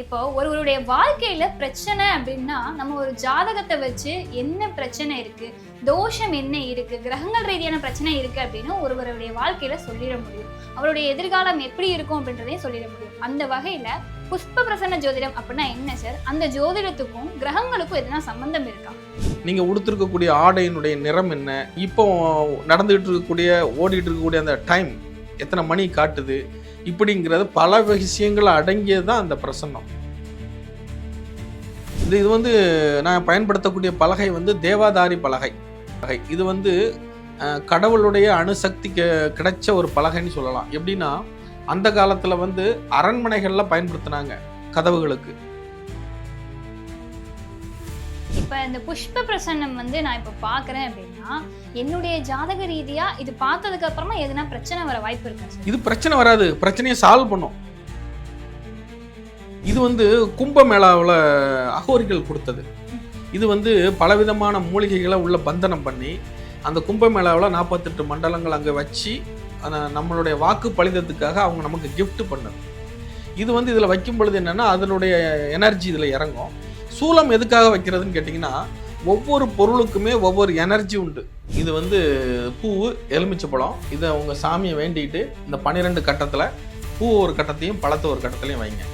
இப்போ ஒருவருடைய வாழ்க்கையில பிரச்சனை அப்படின்னா நம்ம ஒரு ஜாதகத்தை வச்சு என்ன பிரச்சனை இருக்கு தோஷம் என்ன இருக்கு கிரகங்கள் ரீதியான பிரச்சனை இருக்கு அப்படின்னு ஒருவருடைய வாழ்க்கையில சொல்லிட முடியும். அவருடைய எதிர்காலம் எப்படி இருக்கும் அப்படின்றதையும் சொல்லிட முடியும். அந்த வகையில புஷ்ப பிரசன்ன ஜோதிடம் அப்படின்னா என்ன சார் அந்த ஜோதிடத்துக்கும் கிரகங்களுக்கும் எதனா சம்பந்தம் இருக்கா? நீங்க உடுத்திருக்கக்கூடிய ஆடையினுடைய நிறம் என்ன? இப்போ நடந்துகிட்டு இருக்கக்கூடிய ஓடிட்டு இருக்கக்கூடிய அந்த டைம் எத்தனை மணி காட்டுது? இப்படிங்கிறது பல விஷயங்கள் அடங்கியது தான் அந்த பிரசன்னம். இது இது வந்து நான் பயன்படுத்தக்கூடிய பலகை வந்து தேவாதாரி பலகை. பலகை இது வந்து கடவுளுடைய அணுசக்தி கிடைச்ச ஒரு பலகைன்னு சொல்லலாம். எப்படின்னா அந்த காலத்தில் வந்து அரண்மனைகளில் பயன்படுத்தினாங்க கதவுகளுக்கு. இப்போ இந்த புஷ்ப பிரசன்னம் வந்து நான் இப்போ பார்க்குறேன் அப்படின்னா என்னுடைய ஜாதக ரீதியாக இது பார்த்ததுக்கு அப்புறமா எதுனா பிரச்சனை வர வாய்ப்பு இருக்கா இது பிரச்சனை வராது. பிரச்சனையை சால்வ் பண்ணும். இது வந்து கும்பமேளாவில் அகோரிகள் கொடுத்தது. இது வந்து பலவிதமான மூலிகைகளை உள்ள பந்தனம் பண்ணி அந்த கும்பமேளாவில் நாற்பத்தெட்டு மண்டலங்கள் அங்கே வச்சு அதை நம்மளுடைய வாக்கு பலிதத்துக்காக அவங்க நமக்கு கிஃப்ட் பண்ணது. இது வந்து இதில் வைக்கும் பொழுது என்னென்னா அதனுடைய எனர்ஜி இதில் இறங்கும். சூலம் எதுக்காக வைக்கிறதுன்னு கேட்டிங்கன்னா ஒவ்வொரு பொருளுக்குமே ஒவ்வொரு எனர்ஜி உண்டு. இது வந்து பூ எலுமிச்சை பழம். இதை உங்கள் சாமியை வேண்டிட்டு இந்த பன்னிரெண்டு கட்டத்தில் பூ ஒரு கட்டத்தையும் பழத்தை ஒரு கட்டத்துலையும் வைங்க.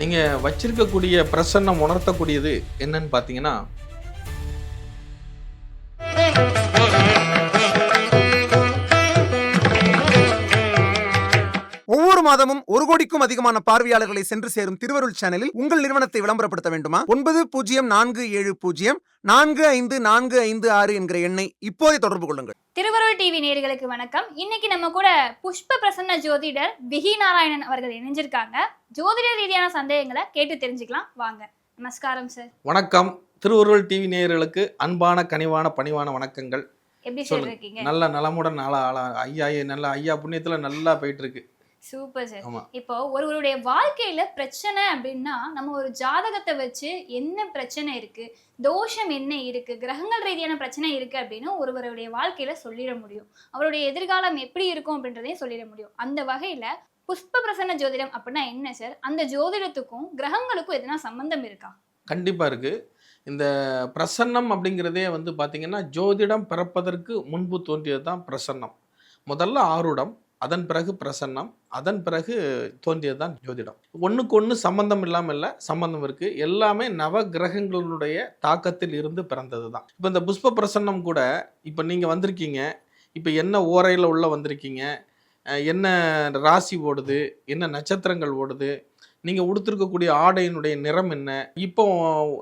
நீங்கள் வச்சிருக்கக்கூடிய பிரசன்னம் உணர்த்தக்கூடியது என்னன்னு பார்த்தீங்கன்னா மாதமும் ஒரு கோடிக்கும் அதிகமான பார்வையாளர்களை சென்று சேரும் திருவருள் சேனலில் உங்கள் நிறுவனத்தை விளம்பரப்படுத்த வேண்டுமா? ஒன்பது பூஜ்ஜியம் நான்கு ஏழு பூஜ்ஜியம் நான்கு ஐந்து நான்கு ஐந்து ஆறு என்கிற எண்ணை இப்போதே தொடர்பு கொள்ளுங்கள். திருவருள் டிவி நேயர்களுக்கு வணக்கம். இன்னைக்கு நம்ம கூட புஷ்ப பிரசன்ன ஜோதிடர் விஹி நாராயணன் அவர்கள் இணைஞ்சிருக்காங்க. ஜோதிட ரீதியான சந்தேகங்களை கேட்டு தெரிஞ்சுக்கலாம். வாங்க. நமஸ்காரம் சார் வணக்கம். திருவருள் டிவி நேயர்களுக்கு அன்பான கனிவான பணிவான வணக்கங்கள். எப்படி. இருக்கீங்க? நல்ல நலமுடன் நாளா ஆளா ஐயா, நல்ல ஐயா புண்ணியத்துல நல்லா போயிட்டு இருக்கு. சூப்பர் சார் இப்போ ஒருவருடைய வாழ்க்கையில பிரச்சனை அப்படின்னா நம்ம ஒரு ஜாதகத்தை வச்சு என்ன பிரச்சனை இருக்கு தோஷம் என்ன இருக்கு கிரகங்கள் ரீதியான பிரச்சனை இருக்கு அப்படின்னு ஒருவருடைய வாழ்க்கையில சொல்லிட முடியும். அவருடைய எதிர்காலம் எப்படி இருக்கும் அப்படின்றதையும் சொல்லிட முடியும். அந்த வகையில புஷ்ப பிரசன்ன ஜோதிடம் அப்படின்னா என்ன சார் அந்த ஜோதிடத்துக்கும் கிரகங்களுக்கும் எதனா சம்பந்தம் இருக்கா? கண்டிப்பா இருக்கு. இந்த பிரசன்னம் அப்படிங்கிறதே வந்து பாத்தீங்கன்னா ஜோதிடம் பிறப்பதற்கு முன்பு தோன்றியது தான் பிரசன்னம். முதல்ல ஆருடம் அதன் பிறகு பிரசன்னம் அதன் பிறகு தோன்றியது தான் ஜோதிடம். ஒன்றுக்கு ஒன்று சம்பந்தம் இல்லாமல் இல்லை சம்பந்தம் இருக்குது எல்லாமே நவ கிரகங்களுடைய தாக்கத்தில் இருந்து பிறந்தது தான் இப்போ இந்த புஷ்ப பிரசன்னம் கூட இப்போ நீங்கள் வந்திருக்கீங்க. இப்போ என்ன ஓரையில் உள்ள வந்திருக்கீங்க? என்ன ராசி ஓடுது? என்ன நட்சத்திரங்கள் ஓடுது? நீங்கள் உடுத்திருக்கக்கூடிய ஆடையினுடைய நிறம் என்ன? இப்போ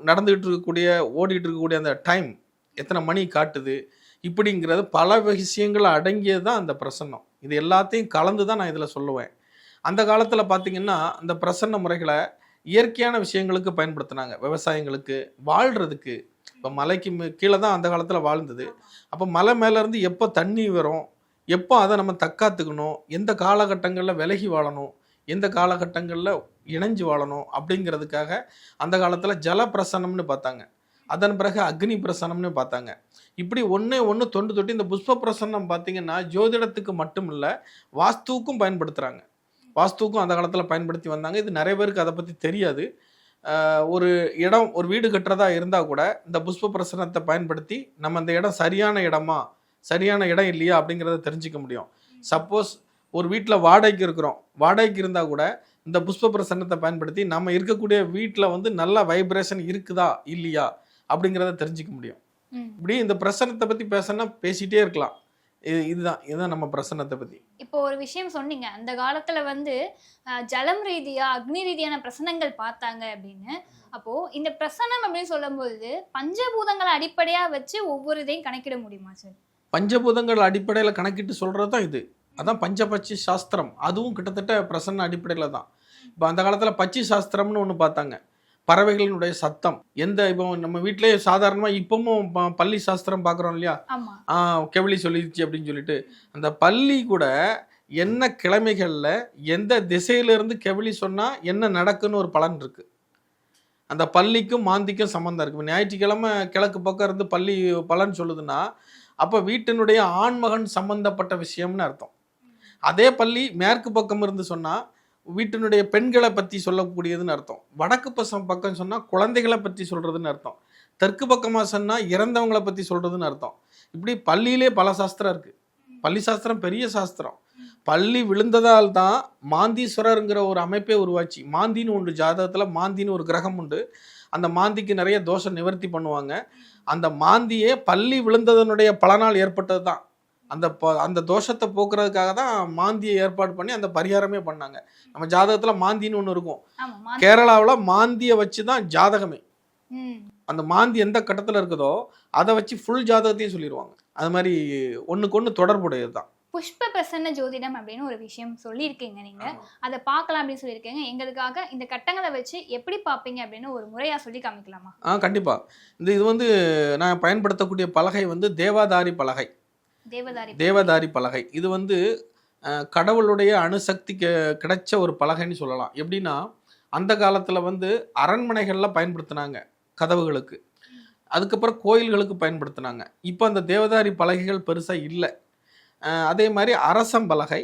நடந்துகிட்டு இருக்கக்கூடிய ஓடிட்டு இருக்கக்கூடிய அந்த டைம் எத்தனை மணி காட்டுது? இப்படிங்கிறது பல விஷயங்கள் அடங்கியது தான் அந்த பிரசன்னம். இது எல்லாத்தையும் கலந்து தான் நான் இதில் சொல்லுவேன். அந்த காலத்தில் பார்த்தீங்கன்னா அந்த பிரசன்ன முறைகளை இயற்கையான விஷயங்களுக்கு பயன்படுத்தினாங்க. விவசாயங்களுக்கு வாழ்கிறதுக்கு இப்போ மலைக்கு கீழே தான் அந்த காலத்தில் வாழ்ந்தது. அப்போ மலை மேலேருந்து எப்போ தண்ணி வரும் எப்போ அதை நம்ம தக்காத்துக்கணும் எந்த காலகட்டங்களில் விலகி வாழணும் எந்த காலகட்டங்களில் இணைஞ்சு வாழணும் அப்படிங்கிறதுக்காக அந்த காலத்தில் ஜல பிரசனம்னு பார்த்தாங்க. அதன் பிறகு அக்னி பிரசனம்னு பார்த்தாங்க. இப்படி ஒன்றே ஒன்று தொண்டு தொட்டி இந்த புஷ்ப பிரசன்னம் பார்த்தீங்கன்னா ஜோதிடத்துக்கு மட்டும் இல்லை வாஸ்துவுக்கும் பயன்படுத்துகிறாங்க வாஸ்துவுக்கும் அந்த காலத்தில் பயன்படுத்தி வந்தாங்க. இது நிறைய பேருக்கு அதை பற்றி தெரியாது. ஒரு இடம் ஒரு வீடு கட்டுறதா இருந்தால் கூட இந்த புஷ்ப பிரசனத்தை பயன்படுத்தி நம்ம அந்த இடம் சரியான இடமா சரியான இடம் இல்லையா அப்படிங்கிறத தெரிஞ்சுக்க முடியும். சப்போஸ் ஒரு வீட்டில் வாடகைக்கு இருக்கிறோம். வாடகைக்கு இருந்தால் கூட இந்த புஷ்ப பிரசன்னத்தை பயன்படுத்தி நம்ம இருக்கக்கூடிய வீட்டில் வந்து நல்ல வைப்ரேஷன் இருக்குதா இல்லையா அப்படிங்கிறத தெரிஞ்சுக்க முடியும். இப்படி இந்த பிரசன்னத்தை பற்றி பேசணும்னா பேசிட்டே இருக்கலாம். இது இதுதான் இதுதான் நம்ம பிரசன்னத்தை பற்றி இப்போ ஒரு விஷயம் சொன்னீங்க. அந்த காலத்துல வந்து ஜலம் ரீதியா அக்னி ரீதியான பிரசனங்கள் பார்த்தாங்க அப்படின்னு. அப்போ இந்த பிரசனம் அப்படின்னு சொல்லும்போது பஞ்சபூதங்களை அடிப்படையா வச்சு ஒவ்வொரு இதையும் கணக்கிட முடியுமா சார்? பஞ்சபூதங்கள் அடிப்படையில் கணக்கிட்டு சொல்கிறது தான் இது. அதான் பஞ்சபட்சி சாஸ்திரம். அதுவும் கிட்டத்தட்ட பிரசன்ன அடிப்படையில் தான் இப்போ அந்த காலத்தில் பட்சி சாஸ்திரம்னு ஒன்று பார்த்தாங்க. பறவைகளினுடைய சத்தம். எந்த இப்போ நம்ம வீட்டிலேயே சாதாரணமாக இப்பவும் ப- பள்ளி சாஸ்திரம் பார்க்குறோம் இல்லையா? கெவிலி சொல்லிடுச்சு அப்படின்னு சொல்லிட்டு அந்த பள்ளி கூட என்ன கிழமைகளில் எந்த திசையிலிருந்து கெவிலி சொன்னால் என்ன நடக்குன்னு ஒரு பலன் இருக்கு. அந்த பள்ளிக்கும் மாந்திக்கும் சம்மந்தம் இருக்கு. இப்போ ஞாயிற்றுக்கிழமை கிழக்கு பக்கம் இருந்து பள்ளி பலன் சொல்லுதுன்னா அப்போ வீட்டினுடைய ஆண்மகன் சம்பந்தப்பட்ட விஷயம்னு அர்த்தம். அதே பள்ளி மேற்கு பக்கம் இருந்து சொன்னால் வீட்டினுடைய பெண்களை பற்றி சொல்லக்கூடியதுன்னு அர்த்தம். வடக்கு பசம் பக்கம் சொன்னால் குழந்தைகளை பற்றி சொல்கிறதுன்னு அர்த்தம். தெற்கு பக்கமாக சொன்னால் இறந்தவங்களை பற்றி சொல்கிறதுன்னு அர்த்தம். இப்படி பள்ளியிலே பல சாஸ்திரம் இருக்குது பள்ளி சாஸ்திரம் பெரிய சாஸ்திரம். பள்ளி விழுந்ததால் தான் மாந்தீஸ்வரருங்கிற ஒரு அமைப்பே உருவாச்சு. மாந்தின்னு உண்டு ஜாதகத்தில் மாந்தின்னு ஒரு கிரகம் உண்டு. அந்த மாந்திக்கு நிறைய தோஷம் நிவர்த்தி பண்ணுவாங்க. அந்த மாந்தியே பள்ளி விழுந்ததனுடைய பலனால் ஏற்பட்டது தான் அந்த ப- அந்த தோஷத்தை போக்குறதுக்காக தான் மாந்தியை ஏற்பாடு பண்ணி அந்த பரிகாரமே பண்ணாங்க. நம்ம ஜாதகத்தில் மாந்தின்னு ஒன்று இருக்கும். கேரளாவில் மாந்தியை வச்சு தான் ஜாதகமே. அந்த மாந்தி எந்த கட்டத்தில் இருக்குதோ அதை வச்சு ஃபுல் ஜாதகத்தையும் சொல்லிடுவாங்க அது மாதிரி ஒன்றுக்கு ஒன்று தொடர்புடையது தான் புஷ்ப பிரசன்ன ஜோதிடம் அப்படின்னு ஒரு விஷயம் சொல்லியிருக்கீங்க நீங்க. அதை பார்க்கலாம் அப்படின்னு சொல்லியிருக்கீங்க. எங்களுக்காக இந்த கட்டங்களை வச்சு எப்படி பார்ப்பீங்க அப்படின்னு ஒரு முறையா சொல்லி காமிக்கலாமா? ஆ கண்டிப்பாக இந்த இது வந்து நான் பயன்படுத்தக்கூடிய பலகை வந்து தேவாதாரி பலகை. தேவதாரி தேவதாரி பலகை. இது வந்து கடவுளுடைய அணுசக்தி கிடைச்ச ஒரு பலகைன்னு சொல்லலாம். எப்படின்னா அந்த காலத்தில் வந்து அரண்மனைகளில் பயன்படுத்தினாங்க கதவுகளுக்கு. அதுக்கப்புறம் கோயில்களுக்கு பயன்படுத்தினாங்க. இப்போ அந்த தேவதாரி பலகைகள் பெருசாக இல்லை. அதே மாதிரி அரசம்பலகை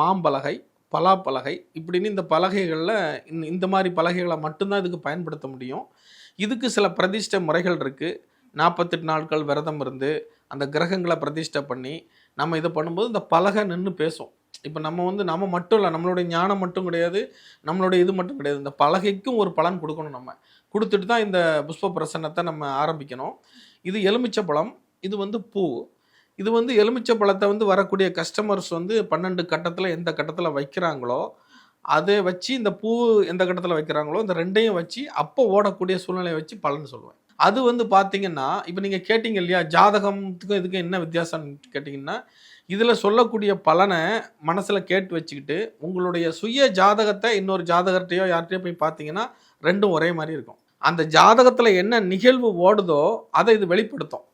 மாம்பலகை பலாப்பலகை இப்படின்னு இந்த பலகைகளில் இந்த இந்த மாதிரி பலகைகளை மட்டும்தான் இதுக்கு பயன்படுத்த முடியும். இதுக்கு சில பிரதிஷ்ட முறைகள் இருக்குது நாற்பத்தெட்டு நாட்கள் விரதம் இருந்து அந்த கிரகங்களை பிரதிஷ்டை பண்ணி நம்ம இதை பண்ணும்போது இந்த பலகை நின்று பேசும். இப்போ நம்ம வந்து நம்ம மட்டும் இல்லை நம்மளுடைய ஞானம் மட்டும் கிடையாது நம்மளுடைய இது மட்டும் கிடையாது. இந்த பலகைக்கும் ஒரு பலன் கொடுக்கணும் நம்ம. கொடுத்துட்டு தான் இந்த புஷ்ப பிரசன்னத்தை நம்ம ஆரம்பிக்கணும். இது எலுமிச்சை பழம் இது வந்து பூ. இது வந்து எலுமிச்சை பழத்தை வந்து வரக்கூடிய கஸ்டமர்ஸ் வந்து பன்னெண்டு கட்டத்தில் எந்த கட்டத்தில் வைக்கிறாங்களோ அதை வச்சு இந்த பூ எந்த கட்டத்தில் வைக்கிறாங்களோ இந்த ரெண்டையும் வச்சு அப்போ ஓடக்கூடிய சூழ்நிலையை வச்சு பலன் சொல்லுவேன். அது வந்து பார்த்தீங்கன்னா இப்போ நீங்கள் கேட்டிங்க இல்லையா ஜாதகத்துக்கும் இதுக்கும் என்ன வித்தியாசம்னு கேட்டிங்கன்னா இதில் சொல்லக்கூடிய பலனை மனசில் கேட்டு வச்சுக்கிட்டு உங்களுடைய சுய ஜாதகத்தை இன்னொரு ஜாதகர்கிட்டயோ யார்கிட்டயோ போய் பார்த்தீங்கன்னா ரெண்டும் ஒரே மாதிரி இருக்கும் அந்த ஜாதகத்தில் என்ன நிகழ்வு ஓடுதோ அதை இது வெளிப்படுத்தும்.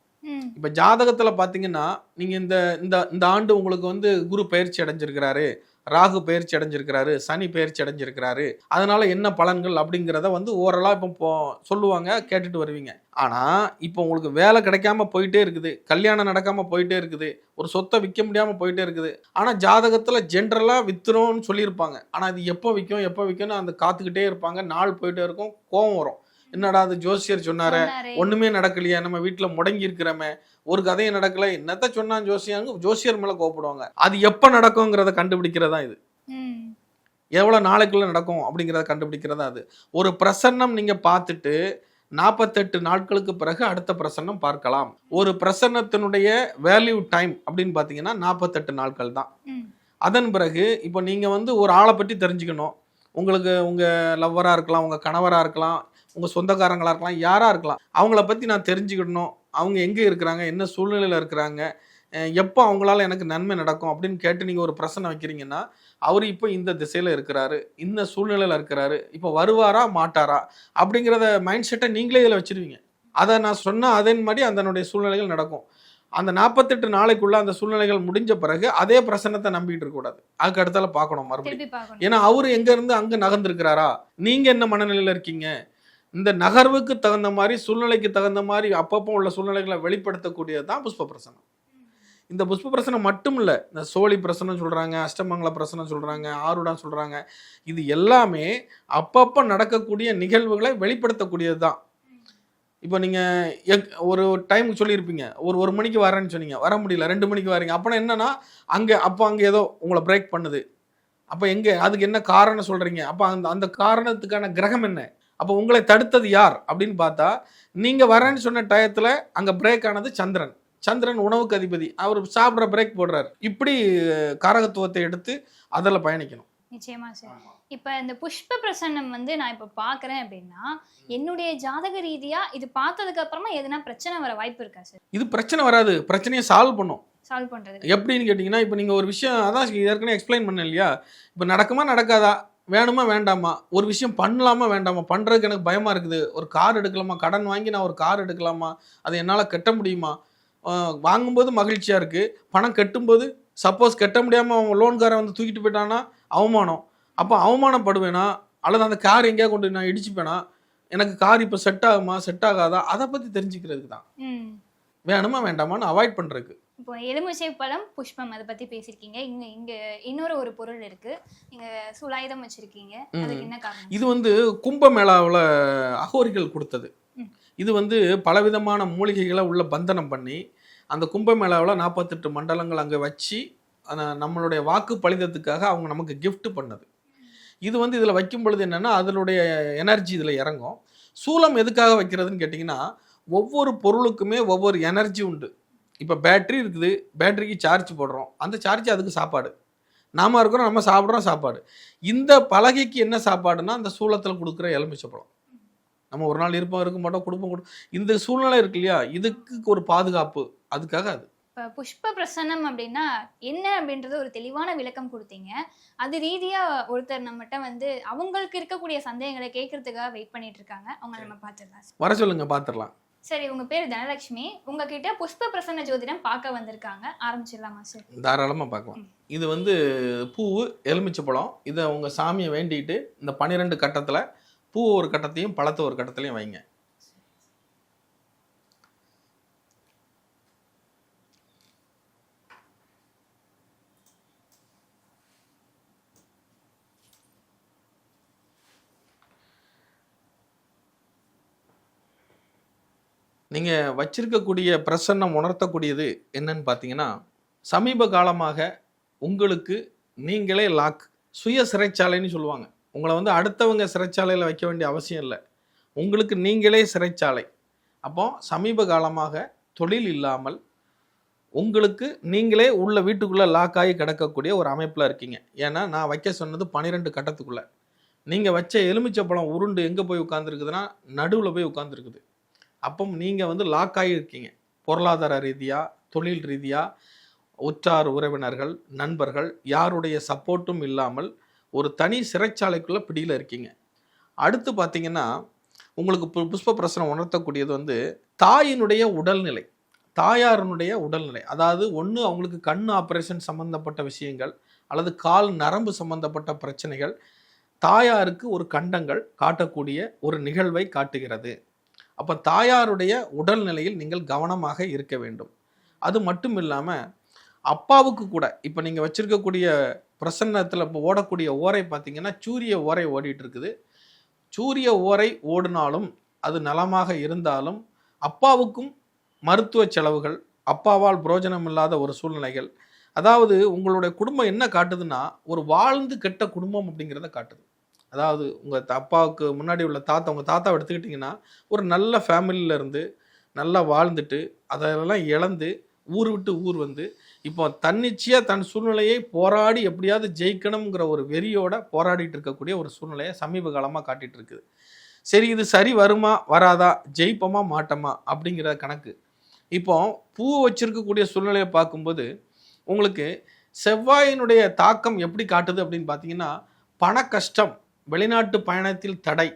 இப்போ ஜாதகத்தில் பார்த்தீங்கன்னா நீங்கள் இந்த இந்த இந்த ஆண்டு உங்களுக்கு வந்து குரு பயிற்சி அடைஞ்சிருக்கிறாரு ராகு பயிற்சி அடைஞ்சிருக்கிறாரு சனி பயிற்சி அடைஞ்சிருக்கிறாரு. அதனால என்ன பலன்கள் அப்படிங்கிறத வந்து ஓரளவு இப்போ சொல்லுவாங்க கேட்டுட்டு வருவீங்க. ஆனால் இப்போ உங்களுக்கு வேலை கிடைக்காம போயிட்டே இருக்குது. கல்யாணம் நடக்காம போயிட்டே இருக்குது. ஒரு சொத்தை விற்க முடியாமல் போயிட்டே இருக்குது. ஆனால் ஜாதகத்தில் ஜென்ரலாக வித்துறோம்னு சொல்லியிருப்பாங்க. ஆனால் அது எப்போ விற்கும் எப்போ விற்கும்னு அந்த காத்துக்கிட்டே இருப்பாங்க. நாள் போயிட்டே இருக்கும் கோவம் வரும். என்னடா அது ஜோசியர் சொன்னாரு? சொன்னாரே. ஒண்ணுமே நடக்கலையா. நம்ம வீட்டுல முடங்கி இருக்கிறோமே. ஒரு கதையும் நடக்கல. என்னத்த சொன்னான் ஜோசியாங்க ஜோசியர் மேல கோவப்படுவாங்க. அது எப்ப நடக்குங்கிறத கண்டுபிடிக்கிறதா இது. ம். எவ்வளவு நாளைக்குள்ள நடக்கும் அப்படிங்கிறத கண்டுபிடிக்கிறதா அது. ஒரு பிரசன்னம் நீங்க பார்த்துட்டு நாற்பத்தெட்டு நாட்களுக்கு பிறகு அடுத்த பிரசன்னம் பார்க்கலாம். ஒரு பிரசன்னத்தினுடைய வேல்யூ டைம் அப்படின்னு பார்த்தீங்கன்னா நாற்பத்தெட்டு நாட்கள் தான். அதன் பிறகு இப்போ நீங்கள் வந்து ஒரு ஆளை பற்றி தெரிஞ்சுக்கணும். உங்களுக்கு உங்கள் லவ்வராக இருக்கலாம் உங்கள் கணவராக இருக்கலாம் உங்கள் சொந்தக்காரங்களாக இருக்கலாம் யாராக இருக்கலாம். அவங்கள பற்றி நான் தெரிஞ்சுக்கிடணும் அவங்க எங்கே இருக்கிறாங்க என்ன சூழ்நிலையில் இருக்கிறாங்க எப்போ அவங்களால எனக்கு நன்மை நடக்கும் அப்படின்னு கேட்டு நீங்கள் ஒரு பிரச்சனை வைக்கிறீங்கன்னா அவர் இப்போ இந்த திசையில் இருக்கிறாரு இந்த சூழ்நிலையில் இருக்கிறாரு இப்போ வருவாரா மாட்டாரா அப்படிங்கிறத மைண்ட் செட்டை நீங்களே இதில் வச்சிருவீங்க. அதை நான் சொன்ன அதன் மாதிரி அதனுடைய சூழ்நிலைகள் நடக்கும். அந்த நாற்பத்தெட்டு நாளைக்குள்ள அந்த சூழ்நிலைகள் முடிஞ்ச பிறகு அதே பிரசன்னத்தை நம்பிட்டு இருக்கக்கூடாது அதுக்கு அடுத்தால பார்க்கணும் மறுபடியும். ஏன்னா அவர் எங்க இருந்து அங்க நகர்ந்திருக்கிறாரா? நீங்க என்ன மனநிலையில இருக்கீங்க? இந்த நகர்வுக்கு தகுந்த மாதிரி சூழ்நிலைக்கு தகுந்த மாதிரி அப்பப்போ உள்ள சூழ்நிலைகளை வெளிப்படுத்தக்கூடியது தான் புஷ்ப பிரசனம் இந்த புஷ்ப பிரசனம் மட்டும் இல்லை இந்த சோழி பிரசனம் சொல்கிறாங்க அஷ்டமங்கல பிரசனம் சொல்கிறாங்க ஆருடம் சொல்கிறாங்க இது எல்லாமே அப்பப்போ நடக்கக்கூடிய நிகழ்வுகளை வெளிப்படுத்தக்கூடியது தான். இப்போ நீங்கள் ஒரு டைமுக்கு சொல்லியிருப்பீங்க ஒரு ஒரு மணிக்கு வரேன்னு சொன்னீங்க வர முடியல ரெண்டு மணிக்கு வரீங்க அப்போனா என்னன்னா அங்கே அப்போ அங்கே ஏதோ உங்களை பிரேக் பண்ணுது. அப்போ எங்கே அதுக்கு என்ன காரணம் சொல்கிறீங்க அப்போ அந்த அந்த காரணத்துக்கான கிரகம் என்ன? அப்போ உங்களை தடுத்தது யார் அப்படின்னு பார்த்தா நீங்கள் வரேன்னு சொன்ன டயத்தில் அங்கே பிரேக் ஆனது சந்திரன். சந்திரன் உணவுக்கு அதிபதி. அவர் சாப்பிட்ற பிரேக் போடுறாரு. இப்படி காரகத்துவத்தை எடுத்து அதில் பயணிக்கணும். நிச்சயமா சார். இப்ப இந்த புஷ்ப பிரசன்னம் வந்து நான் இப்ப பாக்குறேன் அப்படின்னா என்னுடைய ஜாதக ரீதியா இது பார்த்ததுக்கு அப்புறமா எதுனா பிரச்சனை வர வாய்ப்பு இருக்கா சார்? இது பிரச்சனை வராது. பிரச்சனையை சால்வ் பண்ணும். சால்வ் பண்றது எப்படின்னு கேட்டிங்கன்னா இப்போ நீங்கள் ஒரு விஷயம் அதான் ஏற்கனவே எக்ஸ்பிளைன் பண்ண இல்லையா? இப்போ நடக்குமா நடக்காதா? வேணுமா வேண்டாமா? ஒரு விஷயம் பண்ணலாமா வேண்டாமா? பண்ணுறதுக்கு எனக்கு பயமாக இருக்குது. ஒரு கார் எடுக்கலாமா? கடன் வாங்கி நான் ஒரு கார் எடுக்கலாமா? அதை என்னால் கட்ட முடியுமா? வாங்கும்போது மகிழ்ச்சியாக இருக்குது பணம் கட்டும்போது சப்போஸ் கட்ட முடியாமல் அவன் லோன்காரன் வந்து தூக்கிட்டு போயிட்டான்னா அவமானம். அப்போ அவமானப்படுவேனா? அல்லது அந்த கார் எங்கேயா கொண்டு நான் இடிச்சுப்பேனா? எனக்கு கார் இப்போ செட் ஆகுமா? செட் ஆகாதா? அதை பற்றி தெரிஞ்சுக்கிறதுக்கு தான். வேணுமா வேண்டாமான்னு அவாய்ட் பண்ணுறதுக்கு இப்போ எலுமிச்சை பழம் புஷ்பம் அதை பத்தி பேசியிருக்கீங்க. இங்க இங்க இன்னொரு ஒரு பொருள் இருக்கு. நீங்க சூலாயுதம் வச்சிருக்கீங்க. அதுக்கு என்ன காரணம்? இது வந்து கும்பமேளாவில் அகோரிகள் கொடுத்தது. இது வந்து பலவிதமான மூலிகைகளை உள்ள பந்தனம் பண்ணி அந்த கும்பமேளாவில் நாற்பத்தெட்டு மண்டலங்கள் அங்கே வச்சு நம்மளுடைய வாக்கு பலிதத்துக்காக அவங்க நமக்கு gift பண்ணது. இது வந்து இதில் வைக்கும் பொழுது என்னென்னா அதனுடைய எனர்ஜி இதில் இறங்கும். சூலம் எதுக்காக வைக்கிறதுன்னு கேட்டிங்கன்னா ஒவ்வொரு பொருளுக்குமே ஒவ்வொரு எனர்ஜி உண்டு. இப்போ பேட்டரி இருக்குது பேட்டரிக்கு சார்ஜ் போடுறோம். அந்த சார்ஜ் அதுக்கு சாப்பாடு. நாம இருக்கிறோம் நம்ம சாப்பிட்றோம் சாப்பாடு. இந்த பலகைக்கு என்ன சாப்பாடுனா அந்த சூளத்தில் கொடுக்குற எலுமிச்சப்பழம் நம்ம ஒரு நாள் இருப்போம் இருக்க மாட்டோம் கொடுப்போம் கொடு. இந்த சூழ்நிலை இருக்கு இல்லையா? இதுக்கு ஒரு பாதுகாப்பு. அதுக்காக அது. புஷ்ப பிரசன்னம் அப்படின்னா என்ன அப்படின்றது ஒரு தெளிவான விளக்கம் கொடுத்தீங்க. அது ரீதியா ஒருத்தர் நம்மகிட்ட வந்து அவங்களுக்கு இருக்கக்கூடிய சந்தேகங்களை கேட்கறதுக்காக வெயிட் பண்ணிட்டு இருக்காங்க. அவங்க நம்ம பார்த்துடலாம். வர சொல்லுங்க பார்த்துடலாம். சரி உங்க பேர் தனலட்சுமி. உங்ககிட்ட புஷ்ப பிரசன்ன ஜோதிடம் பார்க்க வந்திருக்காங்க. ஆரம்பிச்சிடலாமா சார்? தாராளமாக பார்க்கலாம். இது வந்து பூவு எலுமிச்சப்பழம் இதை உங்கள் சாமியை வேண்டிட்டு இந்த பன்னிரெண்டு கட்டத்தில் பூ ஒரு கட்டத்தையும் பழத்தை ஒரு கட்டத்துலையும் வைங்க. நீங்கள் வச்சிருக்கக்கூடிய பிரசன்னம் உணர்த்தக்கூடியது என்னன்னு பார்த்தீங்கன்னா சமீப காலமாக உங்களுக்கு நீங்களே லாக் சுய சிறைச்சாலைன்னு சொல்லுவாங்க. உங்களை வந்து அடுத்தவங்க சிறைச்சாலையில் வைக்க வேண்டிய அவசியம் இல்லை. உங்களுக்கு நீங்களே சிறைச்சாலை. அப்போ சமீப காலமாக தொழில் இல்லாமல் உங்களுக்கு நீங்களே உள்ள வீட்டுக்குள்ளே லாக் ஆகி கிடக்கக்கூடிய ஒரு அமைப்பில் இருக்கீங்க. ஏன்னா நான் வைக்க சொன்னது பன்னிரெண்டு கட்டத்துக்குள்ளே. நீங்கள் வச்ச எலுமிச்சப்பழம் உருண்டு எங்கே போய் உட்காந்துருக்குதுன்னா நடுவில் போய் உட்காந்துருக்குது அப்போ நீங்கள் வந்து லாக் ஆகியிருக்கீங்க. பொருளாதார ரீதியாக தொழில் ரீதியாக உற்றார் உறவினர்கள் நண்பர்கள் யாருடைய சப்போர்ட்டும் இல்லாமல் ஒரு தனி சிறைச்சாலைக்குள்ளே பிடியில் இருக்கீங்க. அடுத்து பார்த்தீங்கன்னா உங்களுக்கு பு- புஷ்ப பிரசனம் உணர்த்தக்கூடியது வந்து தாயினுடைய உடல்நிலை. தாயாரினுடைய உடல்நிலை. அதாவது ஒன்று அவங்களுக்கு கண் ஆப்ரேஷன் சம்பந்தப்பட்ட விஷயங்கள் அல்லது கால் நரம்பு சம்பந்தப்பட்ட பிரச்சனைகள் தாயாருக்கு ஒரு கண்டங்கள் காட்டக்கூடிய ஒரு நிகழ்வை காட்டுகிறது. அப்போ தாயாருடைய உடல்நிலையில் நீங்கள் கவனமாக இருக்க வேண்டும். அது மட்டும் இல்லாமல் அப்பாவுக்கு கூட இப்போ நீங்கள் வச்சிருக்கக்கூடிய பிரசன்னத்தில் இப்போ ஓடக்கூடிய ஓரை பார்த்தீங்கன்னா சூரிய ஓரை ஓடிட்டு இருக்குது சூரிய ஓரை ஓடினாலும் அது நலமாக இருந்தாலும் அப்பாவுக்கும் மருத்துவ செலவுகள் அப்பாவால் புரோஜனம் இல்லாத ஒரு சூழ்நிலைகள். அதாவது உங்களுடைய குடும்பம் என்ன காட்டுதுன்னா ஒரு வாழ்ந்து கெட்ட குடும்பம் அப்படிங்கிறத காட்டுது. அதாவது உங்கள் அப்பாவுக்கு முன்னாடி உள்ள தாத்தா உங்கள் தாத்தாவை எடுத்துக்கிட்டிங்கன்னா ஒரு நல்ல ஃபேமிலியில இருந்து நல்லா வாழ்ந்துட்டு அதெல்லாம் இழந்து ஊர் விட்டு ஊர் வந்து இப்போ தன்னிச்சையாக தன் சூழ்நிலையை போராடி எப்படியாவது ஜெயிக்கணுங்கிற ஒரு வெறியோட போராடிட்டு இருக்கக்கூடிய ஒரு சூழ்நிலையை சமீப காலமாக காட்டிட்டு இருக்குது. சரி இது சரி வருமா வராதா ஜெயிப்போமா மாட்டோமா அப்படிங்கிற கணக்கு. இப்போ பூ வச்சிருக்கக்கூடிய சூழ்நிலையை பார்க்கும்போது உங்களுக்கு செவ்வாயினுடைய தாக்கம் எப்படி காட்டுது அப்படின்னு பார்த்தீங்கன்னா பண கஷ்டம் வெளிநாட்டு பயணத்தில் தடை.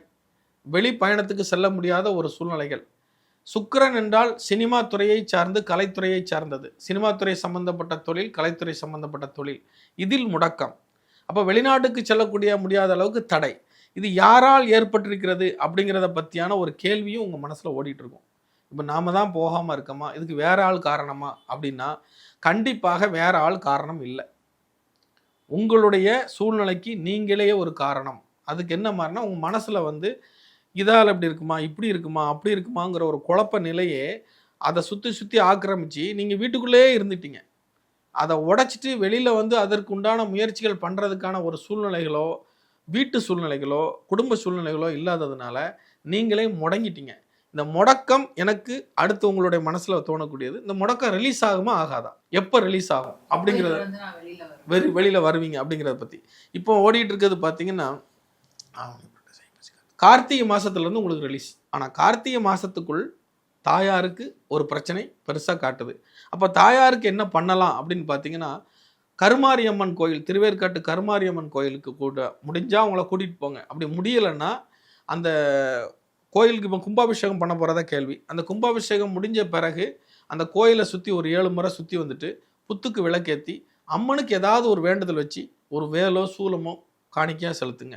வெளி பயணத்துக்கு செல்ல முடியாத ஒரு சூழ்நிலைகள். சுக்கரன் என்றால் சினிமா துறையை சார்ந்து கலைத்துறையை சார்ந்தது. சினிமா துறை சம்பந்தப்பட்ட தொழில் கலைத்துறை சம்பந்தப்பட்ட தொழில். இதில் முடக்கம். அப்போ வெளிநாட்டுக்கு செல்லக்கூடிய முடியாத அளவுக்கு தடை. இது யாரால் ஏற்பட்டிருக்கிறது அப்படிங்கிறத பற்றியான ஒரு கேள்வியும் உங்கள் மனசில் ஓடிட்டு இருக்கும் இப்போ நாம தான் போகாமல் இருக்கோமா? இதுக்கு வேற ஆள் காரணமா? அப்படின்னா கண்டிப்பாக வேற ஆள் காரணம் இல்லை. உங்களுடைய சூழ்நிலைக்கு நீங்களே ஒரு காரணம். அதுக்கு என்ன மாதிரினா உங்கள் மனசில் வந்து இதால் இப்படி இருக்குமா இப்படி இருக்குமா அப்படி இருக்குமாங்கிற ஒரு குழப்ப நிலையே அதை சுற்றி சுற்றி ஆக்கிரமிச்சு நீங்கள் வீட்டுக்குள்ளேயே இருந்துட்டீங்க. அதை உடைச்சிட்டு வெளியில் வந்து அதற்கு உண்டான முயற்சிகள் பண்ணுறதுக்கான ஒரு சூழ்நிலைகளோ வீட்டு சூழ்நிலைகளோ குடும்ப சூழ்நிலைகளோ இல்லாததுனால நீங்களே முடங்கிட்டீங்க. இந்த முடக்கம் எனக்கு அடுத்து உங்களுடைய மனசில் தோணக்கூடியது. இந்த முடக்கம் ரிலீஸ் ஆகுமா ஆகாதா? எப்போ ரிலீஸ் ஆகும்? அப்படிங்கிறத வெளியில் வருவீங்க அப்படிங்கிறத பற்றி இப்போ ஓடிட்டு இருக்கிறது பார்த்தீங்கன்னா கார்த்திகை மாதத்துலேருந்து உங்களுக்கு ரிலீஸ் ஆனால் கார்த்திகை மாதத்துக்குள் தாயாருக்கு ஒரு பிரச்சனை பெருசாக காட்டுது. அப்போ தாயாருக்கு என்ன பண்ணலாம் அப்படின்னு பார்த்தீங்கன்னா கருமாரியம்மன் கோயில் திருவேற்காட்டு கருமாரியம்மன் கோயிலுக்கு கூட முடிஞ்சால் அவங்கள கூட்டிகிட்டு போங்க. அப்படி முடியலைன்னா அந்த கோயிலுக்கு இப்போ கும்பாபிஷேகம் பண்ண போகிறதா கேள்வி. அந்த கும்பாபிஷேகம் முடிஞ்ச பிறகு அந்த கோயிலை சுற்றி ஒரு ஏழு முறை சுற்றி வந்துட்டு புத்துக்கு விளக்கேற்றி அம்மனுக்கு ஏதாவது ஒரு வேண்டுதல் வச்சு ஒரு வேலோ சூலமோ காணிக்கையாக செலுத்துங்க.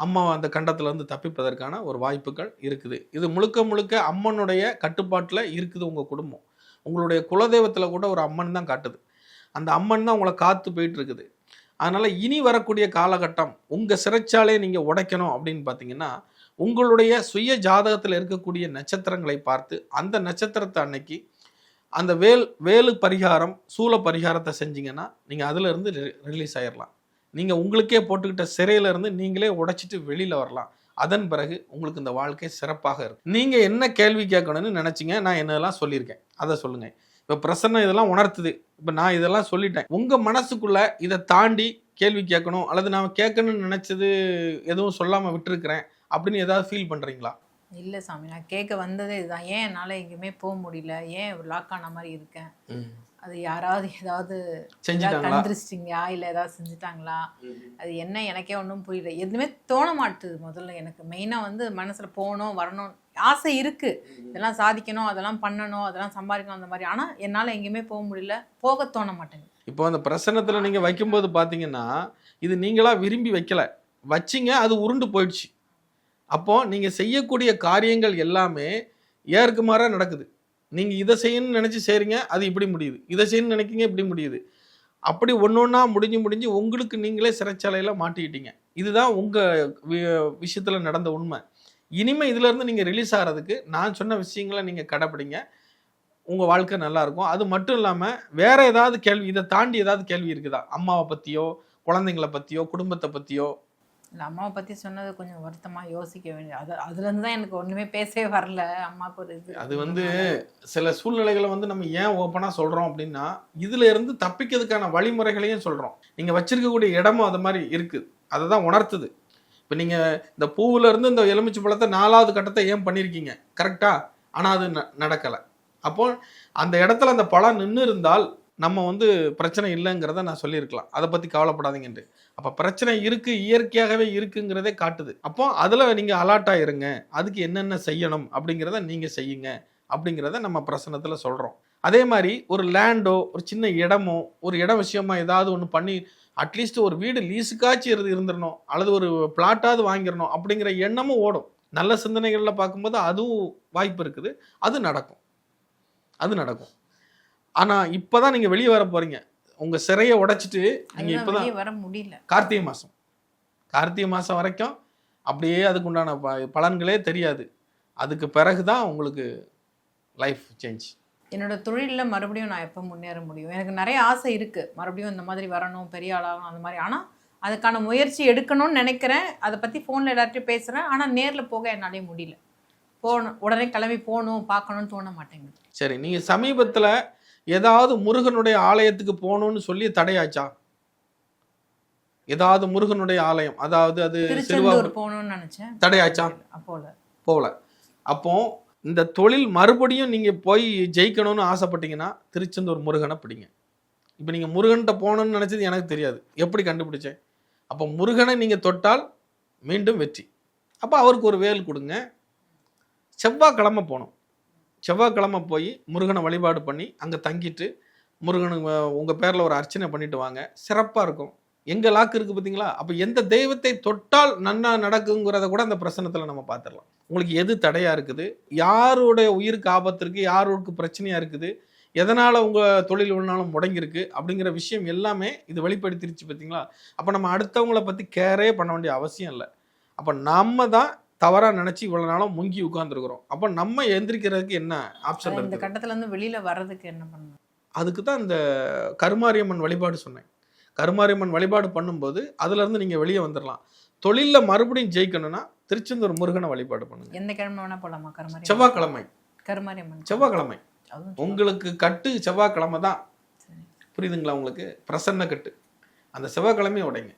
அம்மா அந்த கண்டத்திலேருந்து தப்பிப்பதற்கான ஒரு வாய்ப்புகள் இருக்குது. இது முழுக்க முழுக்க அம்மனுடைய கட்டுப்பாட்டில் இருக்குது உங்கள் குடும்பம். உங்களுடைய குலதெய்வத்தில் கூட ஒரு அம்மன் தான் காட்டுது. அந்த அம்மன் தான் உங்களை காத்து போயிட்டு இருக்குது அதனால் இனி வரக்கூடிய காலகட்டம் உங்கள் சிறைச்சாலையை நீங்கள் உடைக்கணும் அப்படின்னு பார்த்தீங்கன்னா உங்களுடைய சுய ஜாதகத்தில் இருக்கக்கூடிய நட்சத்திரங்களை பார்த்து அந்த நட்சத்திரத்தை அன்னைக்கு அந்த வேல் வேலு பரிகாரம் சூல பரிகாரத்தை செஞ்சீங்கன்னா நீங்கள் அதிலிருந்து ரிலீஸ் ஆயிடலாம் நீங்கள் உங்களுக்கே போட்டுக்கிட்ட சிறையில இருந்து நீங்களே உடைச்சிட்டு வெளியில் வரலாம். அதன் பிறகு உங்களுக்கு இந்த வாழ்க்கை சிறப்பாக இருக்கும். நீங்கள் என்ன கேள்வி கேட்கணும்னு நினச்சிங்க நான் என்னதெல்லாம் சொல்லியிருக்கேன்? அதை சொல்லுங்கள் இப்போ பிரசன்னம் இதெல்லாம் உணர்த்துது. இப்போ நான் இதெல்லாம் சொல்லிட்டேன். உங்கள் மனசுக்குள்ள இதை தாண்டி கேள்வி கேட்கணும் அல்லது நான் கேட்கணும்னு நினச்சது எதுவும் சொல்லாமல் விட்டுருக்கிறேன் அப்படின்னு ஏதாவது ஃபீல் பண்ணுறீங்களா இல்லை சாமி நான் கேட்க வந்ததே இதுதான். ஏன் என்னால் எங்கேயுமே போக முடியல? ஏன் லாக் ஆன மாதிரி இருக்கேன்? அது யாராவது ஏதாவது கந்திரிச்சிட்டிங்களா இல்லை ஏதாவது செஞ்சுட்டாங்களா? அது என்ன? எனக்கே ஒன்றும் புரியல. எதுவுமே தோண மாட்டுது முதல்ல எனக்கு. மெயினாக வந்து மனசில் போகணும் வரணும் ஆசை இருக்குது இதெல்லாம் சாதிக்கணும் அதெல்லாம் பண்ணணும் அதெல்லாம் சம்பாதிக்கணும் அந்த மாதிரி. ஆனால் என்னால் எங்கேயுமே போக முடியல. போக தோண மாட்டேங்குது இப்போ அந்த பிரசன்னத்தில் நீங்கள் வைக்கும்போது பார்த்தீங்கன்னா இது நீங்களா விரும்பி வைக்கல. வச்சிங்க அது உருண்டு போயிடுச்சு. அப்போ நீங்கள் செய்யக்கூடிய காரியங்கள் எல்லாமே ஏற்கு மாறாக நடக்குது. நீங்கள் இதை செய்யணும்னு நினச்சி செய்கிறீங்க அது இப்படி முடியுது. இதை செய்யணும்னு நினைக்கிங்க இப்படி முடியுது. அப்படி ஒன்று ஒன்றா முடிஞ்சு முடிஞ்சு உங்களுக்கு நீங்களே சிறைச்சாலையில் மாட்டிக்கிட்டீங்க. இதுதான் உங்கள் விஷயத்தில் நடந்த உண்மை. இனிமேல் இதிலேருந்து நீங்கள் ரிலீஸ் ஆகிறதுக்கு நான் சொன்ன விஷயங்களை நீங்கள் கடைப்பிடிங்க. உங்கள் வாழ்க்கை நல்லாயிருக்கும் அது மட்டும் இல்லாமல் வேறு ஏதாவது கேள்வி இதை தாண்டி ஏதாவது கேள்வி இருக்குதா? அம்மாவை பற்றியோ குழந்தைங்கள பற்றியோ குடும்பத்தை பற்றியோ இல்லை அம்மாவை பற்றி சொன்னது கொஞ்சம் வருத்தமாக யோசிக்க வேண்டிய அது அதுலேருந்து தான் எனக்கு ஒன்றுமே பேசவே வரல அம்மாவுக்கு ஒரு இது. அது வந்து சில சூழ்நிலைகளை வந்து நம்ம ஏன் ஓப்பனாக சொல்கிறோம் அப்படின்னா இதுலேருந்து தப்பிக்கிறதுக்கான வழிமுறைகளையும் சொல்கிறோம் நீங்கள் வச்சிருக்கக்கூடிய இடமும் அது மாதிரி இருக்குது அதை தான் உணர்த்துது. இப்போ நீங்கள் இந்த பூவிலேருந்து இந்த எலுமிச்சை பழத்தை நாலாவது கட்டத்தை ஏன் பண்ணியிருக்கீங்க கரெக்டாக ஆனால் அது ந நடக்கலை. அப்போ அந்த இடத்துல அந்த பழம் நின்று இருந்தால் நம்ம வந்து பிரச்சனை இல்லைங்கிறத நான் சொல்லியிருக்கலாம். அதை பற்றி கவலைப்படாதீங்கன்ட்டு. அப்போ பிரச்சனை இருக்குது இயற்கையாகவே இருக்குங்கிறதே காட்டுது. அப்போ அதில் நீங்கள் அலர்ட்டாக இருங்க. அதுக்கு என்னென்ன செய்யணும் அப்படிங்கிறத நீங்கள் செய்யுங்க அப்படிங்கிறத நம்ம பிரசனத்தில் சொல்கிறோம் அதே மாதிரி ஒரு லேண்டோ ஒரு சின்ன இடமோ ஒரு இடம் விஷயமா ஏதாவது ஒன்று பண்ணி அட்லீஸ்ட் ஒரு வீடு லீஸுக்காச்சும் இருந்து இருந்துடணும் அல்லது ஒரு பிளாட்டாவது வாங்கிடணும் அப்படிங்கிற எண்ணமும் ஓடும். நல்ல சிந்தனைகளில் பார்க்கும்போது அதுவும் வாய்ப்பு இருக்குது. அது நடக்கும். அது நடக்கும். ஆனால் இப்போ தான் நீங்கள் வெளியே வர போகிறீங்க உங்கள் சிறையை உடைச்சிட்டு நீங்கள் இப்போ தான் வர முடியல. கார்த்திகை மாதம் கார்த்திகை மாதம் வரைக்கும் அப்படியே அதுக்கு உண்டான ப- பலன்களே தெரியாது. அதுக்கு பிறகு தான் உங்களுக்கு லைஃப் சேஞ்ச் என்னோட தொழிலில் மறுபடியும் நான் எப்போ முன்னேற முடியும்? எனக்கு நிறைய ஆசை இருக்குது மறுபடியும் இந்த மாதிரி வரணும் பெரிய ஆளாகணும் அந்த மாதிரி. ஆனால் அதுக்கான முயற்சி எடுக்கணும்னு நினைக்கிறேன். அதை பற்றி ஃபோனில் எல்லார்ட்டையும் பேசுகிறேன் ஆனால் நேரில் போக என்னாலே முடியல. போகணும் உடனே கிளம்பி போகணும் பார்க்கணும்னு தோண மாட்டேங்குது. சரி நீங்கள் சமீபத்தில் ஏதாவது முருகனுடைய ஆலயத்துக்கு போகணும்னு சொல்லி தடையாச்சா? ஏதாவது முருகனுடைய ஆலயம் அதாவது அது நினச்சேன். தடையாச்சா? அப்போல போகல அப்போ இந்த தொழில் மறுபடியும் நீங்கள் போய் ஜெயிக்கணும்னு ஆசைப்பட்டீங்கன்னா திருச்செந்தூர் முருகனை பிடிங்க. இப்போ நீங்கள் முருகன்கிட்ட போகணும்னு நினச்சது எனக்கு தெரியாது. எப்படி கண்டுபிடிச்சேன்? அப்போ முருகனை நீங்கள் தொட்டால் மீண்டும் வெற்றி. அப்போ அவருக்கு ஒரு வேல் கொடுங்க. செவ்வாய்க்கிழமை போகணும். செவ்வாய்க்கிழமை போய் முருகனை வழிபாடு பண்ணி அங்கே தங்கிட்டு முருகனுக்கு உங்கள் பேரில் ஒரு அர்ச்சனை பண்ணிட்டு வாங்க. சிறப்பாக இருக்கும். எங்கள் லாக்கு இருக்குது பார்த்தீங்களா அப்போ எந்த தெய்வத்தை தொட்டால் நன்னா நடக்குங்கிறத கூட அந்த பிரசனத்தில் நம்ம பார்த்துடலாம் உங்களுக்கு எது தடையாக இருக்குது? யாருடைய உயிருக்கு ஆபத்து இருக்குது யாருக்கு பிரச்சனையாக இருக்குது? எதனால் உங்கள் தொழில் ஒன்றாலும் முடங்கியிருக்கு? அப்படிங்கிற விஷயம் எல்லாமே இது வெளிப்படுத்திருச்சு பார்த்தீங்களா அப்போ நம்ம அடுத்தவங்கள பற்றி கேரே பண்ண வேண்டிய அவசியம் இல்லை. அப்போ நம்ம தான் தவறாக நினச்சி இவ்வளோ நாளும் முங்கி உட்காந்துருக்குறோம் அப்போ நம்ம எந்திரிக்கிறதுக்கு என்ன ஆப்ஷன் இந்த இருக்குது? கட்டத்துல இருந்து வெளியில வர்றதுக்கு என்ன பண்ணணும்? அதுக்கு தான் இந்த கருமாரியம்மன் வழிபாடு சொன்னேன். கருமாரியம்மன் வழிபாடு பண்ணும்போது அதுலேருந்து நீங்கள் வெளியே வந்துடலாம் தொழிலில் மறுபடியும் ஜெயிக்கணும்னா திருச்செந்தூர் முருகனை வழிபாடு பண்ணுங்க. எந்த கிழமை வேணா போலாமா? கருமாரி செவ்வாய்க்கிழமை. கருமாரியம்மன். செவ்வாய்க்கிழமை. உங்களுக்கு கட்டு செவ்வாய்க்கிழமை தான். புரியுதுங்களா உங்களுக்கு? பிரசன்ன கட்டு. அந்த செவ்வாய்க்கிழமையை உடைங்க.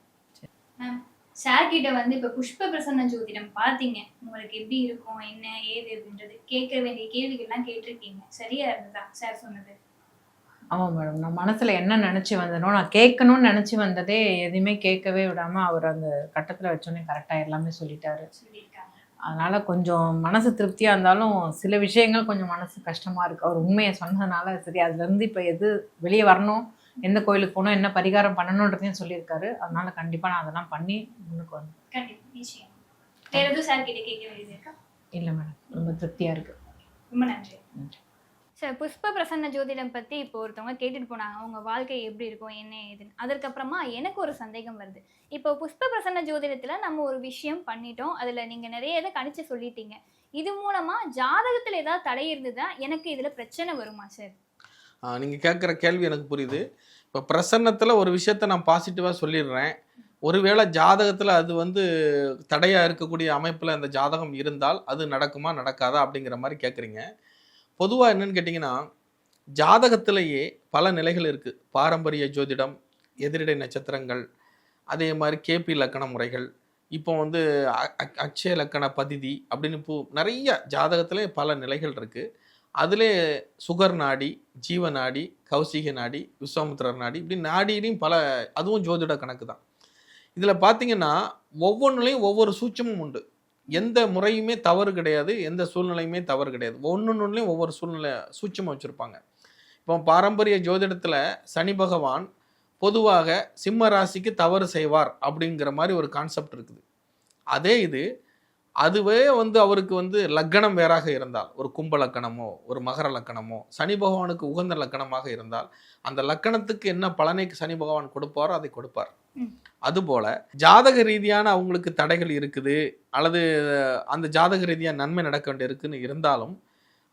சார் கிட்ட வந்து இப்ப புஷ்ப பிரசன்ன ஜோதிடம் பாத்தீங்க? உங்களுக்கு எப்படி இருக்கும்? என்ன ஏது அப்படின்றது கேட்க வேண்டிய கேள்விகள்லாம் கேட்டிருக்கீங்க. சரியா இருந்ததா சார் சொன்னது? ஆமாம் மேடம் நான் மனசில் என்ன நினச்சி வந்தனோ நான் கேட்கணும்னு நினச்சி வந்ததே எதுவுமே கேட்கவே விடாமல் அவர் அந்த கட்டத்தில் வச்சோன்னே கரெக்டாக எல்லாமே சொல்லிட்டாரு. அதனால் கொஞ்சம் மனசு திருப்தியாக இருந்தாலும் சில விஷயங்கள் கொஞ்சம் மனசு கஷ்டமாக இருக்குது அவர் உண்மையை சொன்னதுனால சரி அதுலேருந்து இப்போ எது வெளியே வரணும்? எந்த கோயிலுக்கு போகணும் என்ன பரிகாரம் பண்ணணுன்றதையும் சொல்லியிருக்காரு. அதனால கண்டிப்பாக நான் அதெல்லாம் பண்ணி முன்னுக்கு வந்து இல்லை மேடம் ரொம்ப திருப்தியாக இருக்குது ரொம்ப நன்றி. நன்றி. சரி புஷ்ப பிரசன்ன ஜோதிடம் பத்தி இப்போ ஒருத்தவங்க கேட்டுட்டு போனாங்க. அவங்க வாழ்க்கை எப்படி இருக்கும் என்ன ஏதுன்னு. அதற்கப்புறமா எனக்கு ஒரு சந்தேகம் வருது. இப்போ புஷ்ப பிரசன்ன ஜோதிடத்துல நம்ம ஒரு விஷயம் பண்ணிட்டோம். அதுல நீங்க நிறைய இதை கணிச்சு சொல்லிட்டீங்க. இது மூலமா ஜாதகத்துல ஏதாவது தடை இருந்ததா? எனக்கு இதுல பிரச்சனை வருமா சார் நீங்கள் கேட்குற கேள்வி எனக்கு புரியுது. இப்போ பிரசன்னத்தில் ஒரு விஷயத்த நான் பாசிட்டிவாக சொல்லிடுறேன். ஒருவேளை ஜாதகத்தில் அது வந்து தடையாக இருக்கக்கூடிய அமைப்பில் அந்த ஜாதகம் இருந்தால் அது நடக்குமா நடக்காதா அப்படிங்கிற மாதிரி கேட்குறீங்க பொதுவாக என்னன்னு கேட்டிங்கன்னா ஜாதகத்திலேயே பல நிலைகள் இருக்குது பாரம்பரிய ஜோதிடம் எதிரிடை நட்சத்திரங்கள் அதே மாதிரி கேபி இலக்கண முறைகள் இப்போ வந்து அ- அ- அக்ஷய லக்கண பதிதி அப்படின்னு பூ நிறைய ஜாதகத்திலே பல நிலைகள் இருக்குது அதிலே சுகர் நாடி ஜீவ நாடி கௌசிக நாடி விஸ்வாமுத்திரர் நாடி இப்படி நாடியிலையும் பல அதுவும் ஜோதிட கணக்கு தான் இதில் பார்த்தீங்கன்னா ஒவ்வொன்றுலையும் ஒவ்வொரு சூட்சமும் உண்டு. எந்த முறையுமே தவறு கிடையாது எந்த சூழ்நிலையுமே தவறு கிடையாது. ஒன்னொன்னுலையும் ஒவ்வொரு சூழ்நிலை சூட்சமாக வச்சுருப்பாங்க. இப்போ பாரம்பரிய ஜோதிடத்தில் சனி பகவான் பொதுவாக சிம்ம ராசிக்கு தவறு செய்வார் அப்படிங்கிற மாதிரி ஒரு கான்செப்ட் இருக்குது. அதே இது அதுவே வந்து அவருக்கு வந்து லக்கணம் வேறாக இருந்தால் ஒரு கும்ப லக்கணமோ ஒரு மகர லக்கணமோ சனி பகவானுக்கு உகந்த லக்கணமாக இருந்தால் அந்த லக்கணத்துக்கு என்ன பலனை சனி பகவான் கொடுப்பாரோ அதை கொடுப்பார். அதுபோல ஜாதக ரீதியான அவங்களுக்கு தடைகள் இருக்குது அல்லது அந்த ஜாதக ரீதியாக நன்மை நடக்க வேண்டியிருக்குன்னு இருந்தாலும்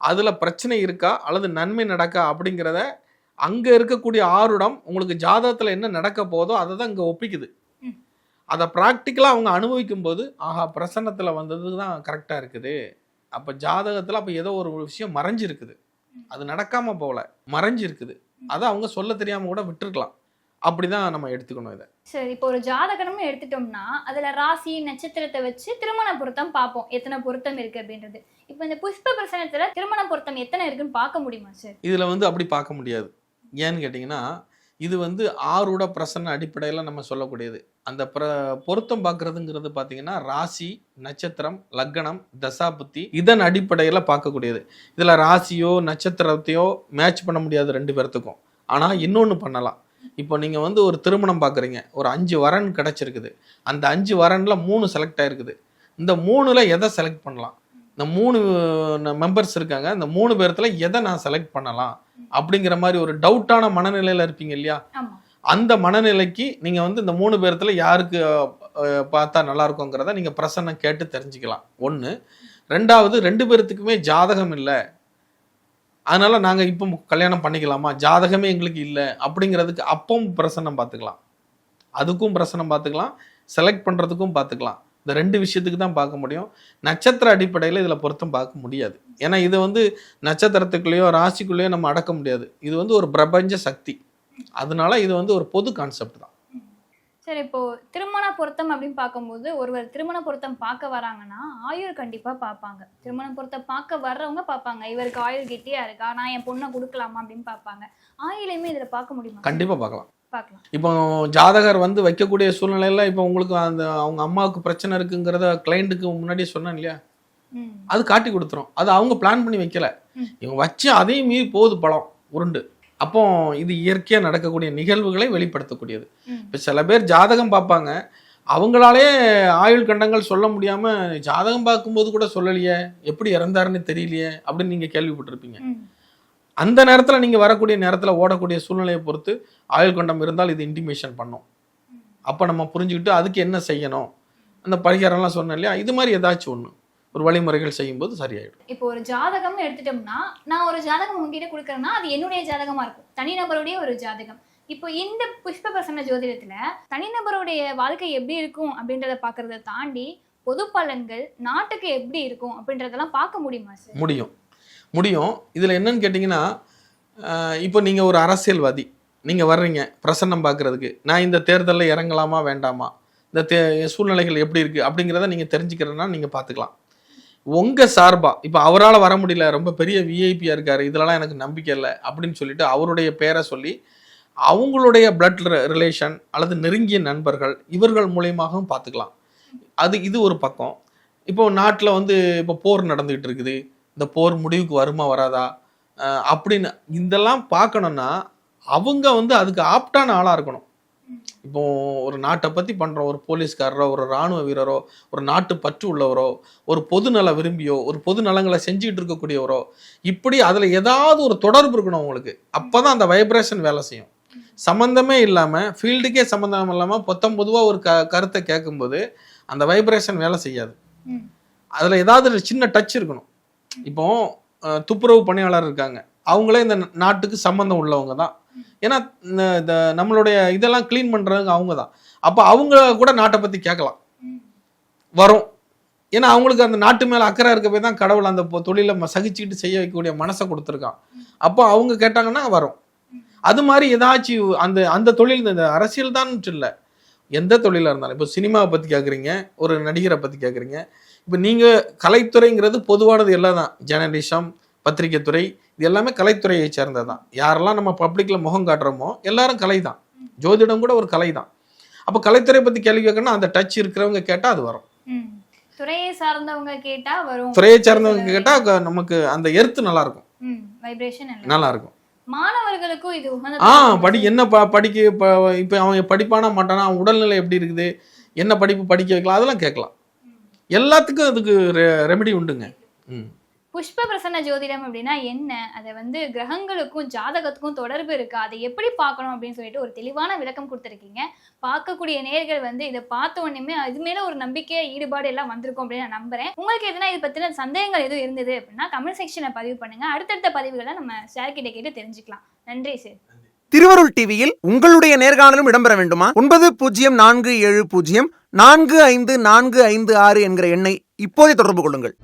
அதுல பிரச்சனை இருக்கா அல்லது நன்மை நடக்கா அப்படிங்கிறத அங்க இருக்கக்கூடிய ஆருடம் உங்களுக்கு ஜாதகத்துல என்ன நடக்க போதோ அதை தான் இங்க ஒப்பிக்குது. அதை ப்ராக்டிக்கலாக அவங்க அனுபவிக்கும் போது ஆஹா பிரசன்னத்தில் வந்தது தான் கரெக்டாக இருக்குது. அப்போ ஜாதகத்தில் அப்போ ஏதோ ஒரு விஷயம் மறைஞ்சிருக்குது. அது நடக்காம போகல மறைஞ்சிருக்குது. அதை அவங்க சொல்ல தெரியாமல் கூட விட்டுருக்கலாம். அப்படிதான் நம்ம எடுத்துக்கணும் இதை. சரி இப்போ ஒரு ஜாதகம்னு எடுத்துட்டோம்னா அதுல ராசி நட்சத்திரத்தை வச்சு திருமண பொருத்தம் பார்ப்போம். எத்தனை பொருத்தம் இருக்கு அப்படின்றது. இப்போ இந்த புஷ்ப பிரசனத்துல திருமண பொருத்தம் எத்தனை இருக்குன்னு பார்க்க முடியுமா சார் இதில் வந்து அப்படி பார்க்க முடியாது. ஏன்னு கேட்டிங்கன்னா இது வந்து ஆறுட பிரசன்ன அடிப்படையில் நம்ம சொல்லக்கூடியது. அந்த பிர பொருத்தம் பார்க்குறதுங்கிறது பார்த்தீங்கன்னா ராசி நட்சத்திரம் லக்னம் தசாபுத்தி இதன் அடிப்படையில் பார்க்கக்கூடியது. இதில் ராசியோ நட்சத்திரத்தையோ மேட்ச் பண்ண முடியாது ரெண்டு பேர்த்துக்கும். ஆனால் இன்னொன்று பண்ணலாம். இப்போ நீங்கள் வந்து ஒரு திருமணம் பார்க்குறீங்க ஒரு அஞ்சு வரன் கிடச்சிருக்குது. அந்த அஞ்சு வரனில் மூணு செலக்ட் ஆகிருக்குது இந்த மூணில் எதை செலக்ட் பண்ணலாம்? இந்த மூணு மெம்பர்ஸ் இருக்காங்க. இந்த மூணு பேர்த்துல எதை நான் செலக்ட் பண்ணலாம்? அப்படிங்கிற மாதிரி ஒரு டவுட்டான மனநிலையில இருப்பீங்க இல்லையா? அந்த மனநிலைக்கு நீங்க வந்து இந்த மூணு பேர்த்துல யாருக்கு பார்த்தா நல்லா இருக்குங்கிறத நீங்க பிரசன்னம் கேட்டு தெரிஞ்சுக்கலாம். ஒண்ணு. ரெண்டாவது ரெண்டு பேர்த்துக்குமே ஜாதகம் இல்லை. அதனால நாங்க இப்போ கல்யாணம் பண்ணிக்கலாமா? ஜாதகமே எங்களுக்கு இல்லை. அப்படிங்கிறதுக்கு அப்பவும் பிரசன்னம் பார்த்துக்கலாம். அதுக்கும் பிரசன்னம் பார்த்துக்கலாம். செலக்ட் பண்றதுக்கும் பார்த்துக்கலாம். இந்த ரெண்டு விஷயத்துக்கு தான் பார்க்க முடியும். நட்சத்திர அடிப்படையில் இதில் பொருத்தம் பார்க்க முடியாது. ஏன்னா இது வந்து நட்சத்திரத்துக்குள்ளேயோ ராசிக்குள்ளேயோ நம்ம அடக்க முடியாது. இது வந்து ஒரு பிரபஞ்ச சக்தி. அதனால இது வந்து ஒரு பொது கான்செப்ட் தான். சரி இப்போ திருமண பொருத்தம் அப்படின்னு பார்க்கும்போது ஒருவர் திருமண பொருத்தம் பார்க்க வராங்கன்னா ஆயுள் கண்டிப்பா பார்ப்பாங்க. திருமண பொருத்தம் பார்க்க வர்றவங்க பார்ப்பாங்க. இவருக்கு ஆயுள் கெட்டியா இருக்கா? நான் என் பொண்ணை கொடுக்கலாமா அப்படின்னு பார்ப்பாங்க. ஆயுளையுமே இதுல பார்க்க முடியுமா? கண்டிப்பா பார்க்கலாம். பார்க்கலாம். இப்போ ஜாதகர் வந்து வைக்கக்கூடிய சூழ்நிலையில இப்போ உங்களுக்கு அந்த அவங்க அம்மாவுக்கு பிரச்சனை இருக்குங்கிறத கிளைண்ட்டுக்கு முன்னாடியே சொன்னேன் இல்லையா? அது காட்டி கொடுத்துரும். அது அவங்க பிளான் பண்ணி வைக்கல. இவங்க வச்சு அதையும் மீறி போகுது பழம் உருண்டு. அப்போ இது இயற்கையாக நடக்கக்கூடிய நிகழ்வுகளை வெளிப்படுத்தக்கூடியது. இப்போ சில பேர் ஜாதகம் பார்ப்பாங்க. அவங்களாலே ஆயுள் கண்டங்கள் சொல்ல முடியாம ஜாதகம் பார்க்கும்போது கூட சொல்லலையே எப்படி இறந்தாருன்னு தெரியலையே அப்படின்னு நீங்க கேள்விப்பட்டிருப்பீங்க. அந்த நேரத்துல நீங்க வரக்கூடிய நேரத்துல ஓடக்கூடிய சூழ்நிலையை பொறுத்து ஆயுள் கண்டம் இருந்தால் இது இன்டிமேஷன் பண்ணும். அப்ப நம்ம புரிஞ்சுக்கிட்டு அதுக்கு என்ன செய்யணும்? அந்த பரிகாரம்லாம் சொன்னேன் இல்லையா? இது மாதிரி ஏதாச்சும் ஒண்ணு. ஒரு வழிமுறைகள் செய்யும்போது சரியாயிடும். இப்போ ஒரு ஜாதகம்னு எடுத்துட்டோம்னா நான் ஒரு ஜாதகம் உங்ககிட்ட கொடுக்குறேன்னா அது என்னுடைய ஜாதகமா இருக்கும். தனிநபருடைய ஒரு ஜாதகம். இப்போ இந்த புஷ்ப பிரசன்ன ஜோதிடத்துல தனிநபருடைய வாழ்க்கை எப்படி இருக்கும் அப்படின்றத பார்க்கறத தாண்டி பொது பலன்கள் நாட்டுக்கு எப்படி இருக்கும் அப்படின்றதெல்லாம் பார்க்க முடியுமா சார்? முடியும். முடியும். இதுல என்னன்னு கேட்டிங்கன்னா இப்போ நீங்க ஒரு அரசியல்வாதி நீங்க வர்றீங்க பிரசன்னம் பார்க்கறதுக்கு. நான் இந்த தேர்தலில் இறங்கலாமா வேண்டாமா? இந்த தே சூழ்நிலைகள் எப்படி இருக்கு அப்படிங்கிறத நீங்க தெரிஞ்சுக்கிறதுனா நீங்க பார்த்துக்கலாம். உங்க சார்பா? இப்போ அவரால் வர முடியல ரொம்ப பெரிய விஐபியா இருக்காரு இதுலலாம் எனக்கு நம்பிக்கை இல்லை அப்படின்னு சொல்லிட்டு அவருடைய பேரை சொல்லி அவங்களுடைய பிளட் ரிலேஷன் அல்லது நெருங்கிய நண்பர்கள் இவர்கள் மூலியமாகவும் பார்த்துக்கலாம். அது இது ஒரு பக்கம். இப்போ நாட்டில் வந்து இப்போ போர் நடந்துகிட்டு இருக்குது. இந்த போர் முடிவுக்கு வருமா வராதா? அப்படின்னு இதெல்லாம் பார்க்கணும்னா அவங்க வந்து அதுக்கு ஆப்டான ஆளாக இருக்கணும். இப்போ ஒரு நாட்டை பத்தி பண்ற ஒரு போலீஸ்காரரோ ஒரு ராணுவ வீரரோ ஒரு நாட்டு பற்று உள்ளவரோ ஒரு பொது நல விரும்பியோ ஒரு பொது நலங்களை செஞ்சுட்டு இருக்கக்கூடியவரோ இப்படி அதுல ஏதாவது ஒரு தொடர்பு இருக்கணும் உங்களுக்கு. அப்பதான் அந்த வைப்ரேஷன் வேலை செய்யும். சம்பந்தமே இல்லாம ஃபீல்டுக்கே சம்பந்தம் இல்லாம பொத்தம் பொதுவா ஒரு க கருத்தை கேட்கும்போது அந்த வைப்ரேஷன் வேலை செய்யாது. அதுல ஏதாவது சின்ன டச் இருக்கணும். இப்போ துப்புரவு பணியாளர் இருக்காங்க. அவங்களே இந்த நாட்டுக்கு சம்பந்தம் உள்ளவங்க தான். ஏன்னா இந்த நம்மளுடைய இதெல்லாம் க்ளீன் பண்றவங்க அவங்க தான் அப்போ அவங்க கூட நாட்டை பத்தி கேட்கலாம். வரும். ஏன்னா அவங்களுக்கு அந்த நாட்டு மேல அக்கறை இருக்க போய் தான் கடவுள் அந்த தொழிலை சகிச்சுக்கிட்டு செய்ய வைக்கக்கூடிய மனசை கொடுத்துருக்கான். அப்போ அவங்க கேட்டாங்கன்னா வரும். அது மாதிரி ஏதாச்சும் அந்த அந்த தொழில் இந்த அரசியல் தான் இல்லை. எந்த தொழிலாக இருந்தாலும் இப்போ சினிமாவை பற்றி கேட்குறீங்க ஒரு நடிகரை பற்றி கேட்குறீங்க. இப்போ நீங்கள் கலைத்துறைங்கிறது பொதுவானது எல்லாம் தான். ஜேர்னலிசம் பத்திரிகை துறை இது எல்லாமே கலைத்துறையை சேர்ந்தது தான் யாரெல்லாம் நம்ம பப்ளிக்கில் முகம் காட்டுறோமோ எல்லாரும் கலை தான் ஜோதிடம் கூட ஒரு கலை தான் அப்போ கலைத்துறை பற்றி கேள்வி கேட்கணும்னா அந்த டச் இருக்கிறவங்க கேட்டால் அது வரும். துறையை சார்ந்தவங்க கேட்டா வரும். துறையை சேர்ந்தவங்க கேட்டால் நமக்கு அந்த எர்த்து நல்லா இருக்கும் நல்லா இருக்கும். மாணவர்களுக்கும் இது ஆ படி என்ன ப படிக்க இப்போ இப்போ அவன் படிப்பானா மாட்டானா அவன் உடல்நிலை எப்படி இருக்குது என்ன படிப்பு படிக்க வைக்கலாம் அதெல்லாம் கேட்கலாம். எல்லாத்துக்கும் அதுக்கு ரெமெடி உண்டுங்க. ம். புஷ்ப பிரசன்ன ஜோதிடம் அப்படின்னா என்ன? அதை வந்து கிரகங்களுக்கும் ஜாதகத்துக்கும் தொடர்பு இருக்கா? அதை எப்படி பார்க்கணும் அப்படின்னு சொல்லிட்டு ஒரு தெளிவான விளக்கம் கொடுத்துருக்கீங்க. பார்க்கக்கூடிய நேர்கள் வந்து இதை பார்த்த உடனே இது மேல ஒரு நம்பிக்கை ஈடுபாடு எல்லாம் வந்திருக்கும் அப்படின்னு நான் நம்புறேன். உங்களுக்கு எதுனா இது பத்தின சந்தேகங்கள் எதுவும் இருந்தது அப்படின்னா கமெண்ட் செக்ஷனை பதிவு பண்ணுங்க. அடுத்தடுத்த பதிவுகளை நம்ம ஷேர் கிட்ட கேட்டு தெரிஞ்சுக்கலாம். நன்றி சார் திருவருள் டிவியில் உங்களுடைய நேர்காணலும் இடம்பெற வேண்டுமா? ஒன்பது பூஜ்ஜியம் நான்கு ஏழு பூஜ்ஜியம் நான்கு ஐந்து நான்கு ஐந்து ஆறு என்கிற எண்ணை இப்போதே தொடர்பு கொள்ளுங்கள்.